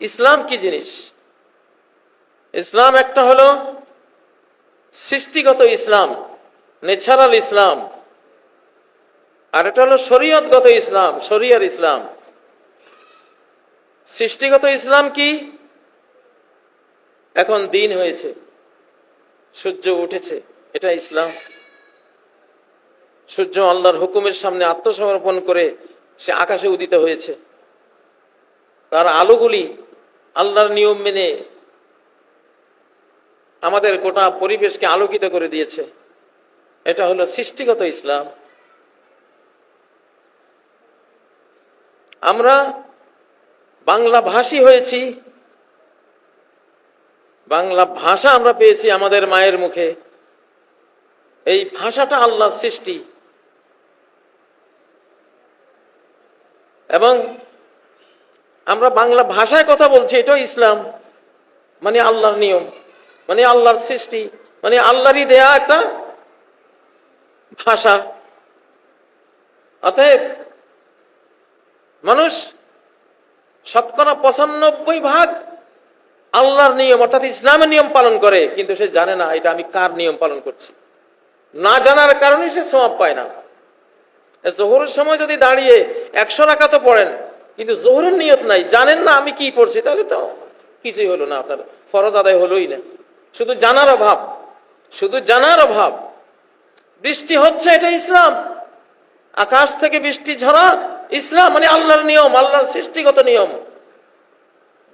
ইসলাম কি জিনিস? ইসলাম একটা হলো সৃষ্টিগত ইসলাম, ন্যাচারাল ইসলাম। আর এটা হলো শরীয়তগত ইসলাম, শরিয়ার ইসলাম। সৃষ্টিগত ইসলাম কি? এখন দিন হয়েছে, সূর্য উঠেছে, এটা ইসলাম। সূর্য আল্লাহর হুকুমের সামনে আত্মসমর্পণ করে সে আকাশে উদিত হয়েছে। তার আলোগুলি আল্লাহর নিয়ম মেনে আমাদের গোটা পরিবেশকে আলোকিত করে দিয়েছে। এটা হলো সৃষ্টিগত ইসলাম। আমরা বাংলা ভাষী হয়েছি। বাংলা ভাষা আমরা পেয়েছি আমাদের মায়ের মুখে। এই ভাষাটা আল্লাহর সৃষ্টি। এবং আমরা বাংলা ভাষায় কথা বলছি, এটাও ইসলাম। মানে আল্লাহর নিয়ম মানে আল্লাহর সৃষ্টি মানে আল্লাহরই দেয়া একটা ভাষা। অতএব মানুষ শতকরা পঁচানব্বই ভাগ আল্লাহর নিয়ম, অর্থাৎ ইসলামের নিয়ম পালন করে, কিন্তু সে জানে না এটা আমি কার নিয়ম পালন করছি। না জানার কারণে সে সমাপ পায় না। জোহরের সময় যদি দাঁড়িয়ে একশো রাখা তো পড়েন কিন্তু জোহরের নিয়ত নাই। জানেন না আমি কি পড়ছি? তাহলে তো কিছুই হলো না আপনার। ফরজ আদায় হলোই না। শুধু জানার অভাব। শুধু জানার অভাব। বৃষ্টি হচ্ছে, এটা ইসলাম। আকাশ থেকে বৃষ্টি ঝরা, ইসলাম মানে আল্লাহর নিয়ম, আল্লাহর সৃষ্টিগত নিয়ম।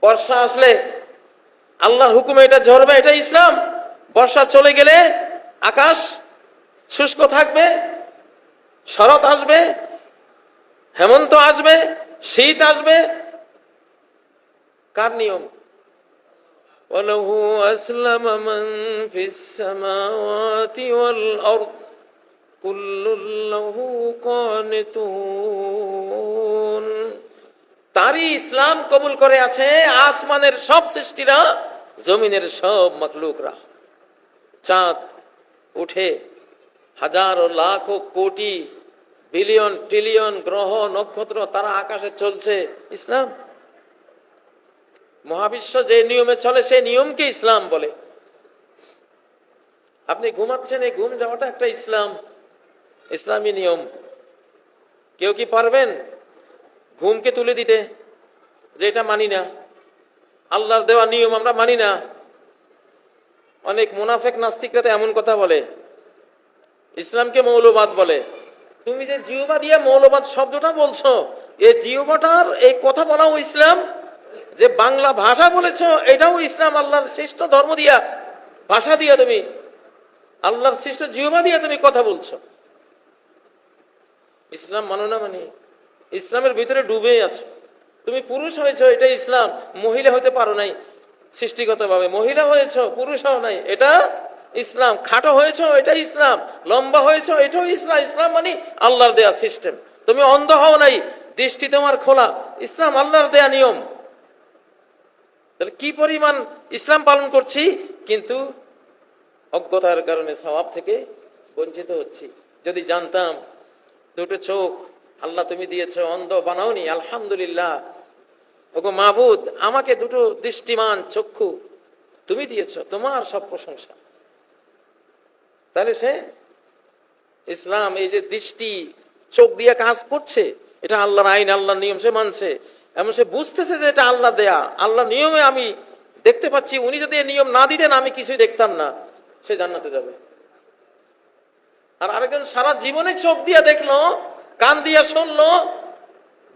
বর্ষা আসলে আল্লাহর হুকুমে এটা ঝরবে, এটা ইসলাম। বর্ষা চলে গেলে আকাশ শুষ্ক থাকবে, শরৎ আসবে, হেমন্ত আসবে শীত আসবে কার নিয়ম وله أسلم من في السماوات والأرض كل له قانتون তারই ইসলাম কবুল করে আছে আসমানের সব সৃষ্টিরা জমিনের সব মখলুকরা চাঁদ উঠে হাজারো লাখ কোটি বিলিয়ন, ট্রিলিয়ন গ্রহ, নক্ষত্র তারা আকাশে চলছে। ইসলাম? মহাবিশ্ব যে নিয়মে চলে সেই নিয়মকে ইসলাম বলে? আপনি ঘুমাচ্ছেন, এই ঘুম যাওয়াটা একটা ইসলাম। ইসলামী নিয়ম। কেউ কি পারবেন ঘুমকে তুলে দিতে? যে এটা মানি না। আল্লাহর দেওয়া নিয়ম আমরা মানি না। অনেক মুনাফেক নাস্তিকরা তো এমন কথা বলে। ইসলামকে মৌলবাদ বলে। তুমি যে জিওবা দিয়ে মৌলবাদ শব্দটা বলছো এই জিওবাটার এই কথা বলাও ইসলাম? যে বাংলা ভাষা বলেছ, এটাও ইসলাম, আল্লাহর শ্রেষ্ঠ ধর্ম দিয়া, ভাষা দিয়া তুমি, আল্লাহর শ্রেষ্ঠ জিওবা দিয়া তুমি কথা বলছো। ইসলাম মানো না মানে? ইসলামের ভিতরে ডুবেই আছো। তুমি পুরুষ হয়েছো, এটা ইসলাম। মহিলা হতে পারো নাই সৃষ্টিগতভাবে। মহিলা হয়েছ, পুরুষ হও নাই, এটা ইসলাম। খাটো হয়েছ এটা ইসলাম। লম্বা হয়েছ, এটাও ইসলাম। ইসলাম মানে আল্লাহর দেয়া সিস্টেম তুমি অন্ধ হও নাই, দৃষ্টি তোমার খোলা। ইসলাম আল্লাহর দেয়া নিয়ম। তাহলে কি পরিমাণ ইসলাম পালন করছি? কিন্তু অজ্ঞতার কারণে স্বভাব থেকে বঞ্চিত হচ্ছি। যদি জানতাম, দুটো চোখ, আল্লাহ তুমি দিয়েছ, অন্ধ বানাওনি, আলহামদুলিল্লাহ। ওগো মাবুদ, আমাকে দুটো দৃষ্টিমান চক্ষু তুমি দিয়েছ, তোমার সব প্রশংসা। তাহলে সে ইসলাম, এই যে দৃষ্টি, চোখ দিয়ে কাজ করছে, এটা আল্লাহর আইন, আল্লাহর নিয়ম সে মানছে। এমন সে বুঝতেছে যে এটা আল্লাহ দেয়া। আল্লাহ নিয়মে আমি দেখতে পাচ্ছি, উনি যদি এই নিয়ম না দিতেন, আমি কিছুই দেখতাম না। সে জান্নাতে যাবে। আর আরেকজন সারা জীবনে চোখ দিয়া দেখল, কান দিয়া শুনলো,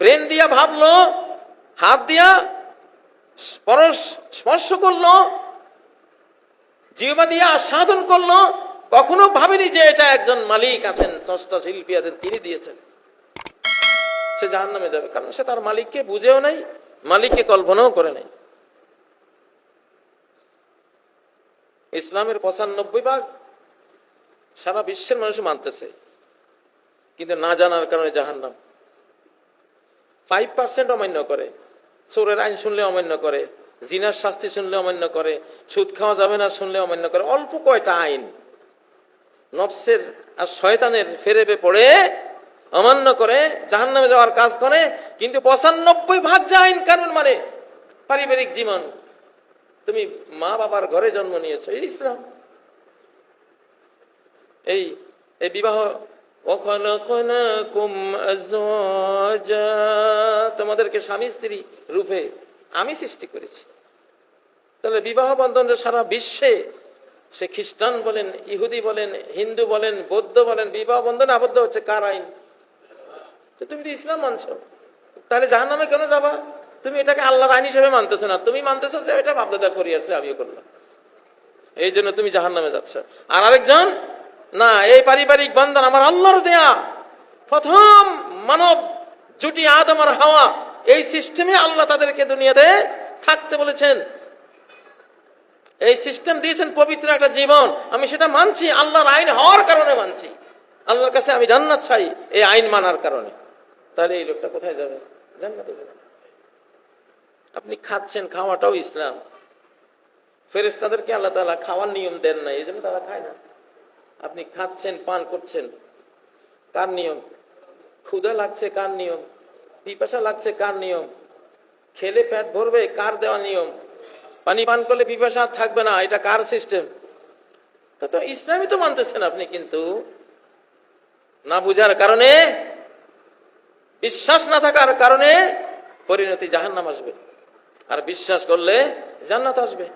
ব্রেন দিয়া ভাবলো, হাত দিয়া স্পর্শ স্পর্শ করল, জিহ্বা দিয়া আস্বাদন করল কখনো ভাবেনি যে এটা একজন মালিক আছেন, স্রষ্টা শিল্পী আছেন, তিনি দিয়েছেন। সে জাহান নামে যাবে, কারণ সে তার মালিককে বুঝেও নাই, মালিককে কল্পনাও করে নাই। ইসলামের পঁচানব্বই ভাগ সারা বিশ্বের মানুষ মানতেছে, কিন্তু না জানার কারণে জাহান্নাম। ফাইভ পার্সেন্ট অমান্য করে, চোরের আইন শুনলে অমান্য করে, জিনার শাস্তি শুনলে অমান্য করে, সুদ খাওয়া যাবে না শুনলে অমান্য করে, অল্প কয়টা আইন। নফসের আর শয়তানের ফেরেবে পড়ে, অমান্য করে জাহান নামে যাওয়ার কাজ করে, কিন্তু পঁচানব্বই ভাগ জাহিন কানুন মানে পারিবারিক জীবন। তুমি মা বাবার ঘরে জন্ম নিয়েছ, এই ইসলাম। এই এই বিবাহ তোমাদেরকে স্বামী স্ত্রী রূপে আমি সৃষ্টি করেছি। তাহলে বিবাহ বন্ধন যে সারা বিশ্বে সে খ্রিস্টান বলেন, ইহুদি বলেন, হিন্দু বলেন, বৌদ্ধ বলেন, বিবাহ বন্ধন আবদ্ধ হচ্ছে কার আইন? তুমি তো ইসলাম মানছো। তাহলে জাহান নামে কেন যাবা? তুমি এটাকে আল্লাহর আইন হিসেবে মানতেছো না। তুমি মানতেছো যে এটা বাপদাদা করি আসছে আমিও করলাম এই জন্য তুমি জাহান নামে যাচ্ছ। আর আরেকজন, না, এই পারিবারিক বন্ধন আমার আল্লাহর দেয়া। প্রথম মানব জুটি আদম আর হাওয়া, এই সিস্টেমে আল্লাহ তাদেরকে দুনিয়াতে থাকতে বলেছেন এই সিস্টেম দিয়েছেন পবিত্র একটা জীবন। আমি সেটা মানছি, আল্লাহর আইন হওয়ার কারণে মানছি। আল্লাহর কাছে আমি জান্নাত চাই এই আইন মানার কারণে। তাহলে এই লোকটা কোথায় যাবে? জান্নাতে যাবে। আপনি খাচ্ছেন, খাওয়াটাও ইসলাম। ফেরেস তাদেরকে আল্লাহ তাআলা খাওয়ার নিয়ম দেন না এই জন্য তারা খায় না। আপনি খাচ্ছেন, পান করছেন, কার নিয়ম? ক্ষুধা লাগছে কার নিয়ম? পিপাসা লাগছে কার নিয়ম? খেলে পেট ভরবে কার দেওয়া নিয়ম? পানি পান করলে পিপাসা থাকবে না, এটা কার সিস্টেম তা তো ইসলামই তো মানতেছেন আপনি কিন্তু। না বুঝার কারণে, বিশ্বাস না থাকার কারণে পরিণতি জাহান্নাম আসবে। আর বিশ্বাস করলে জান্নাত আসবে।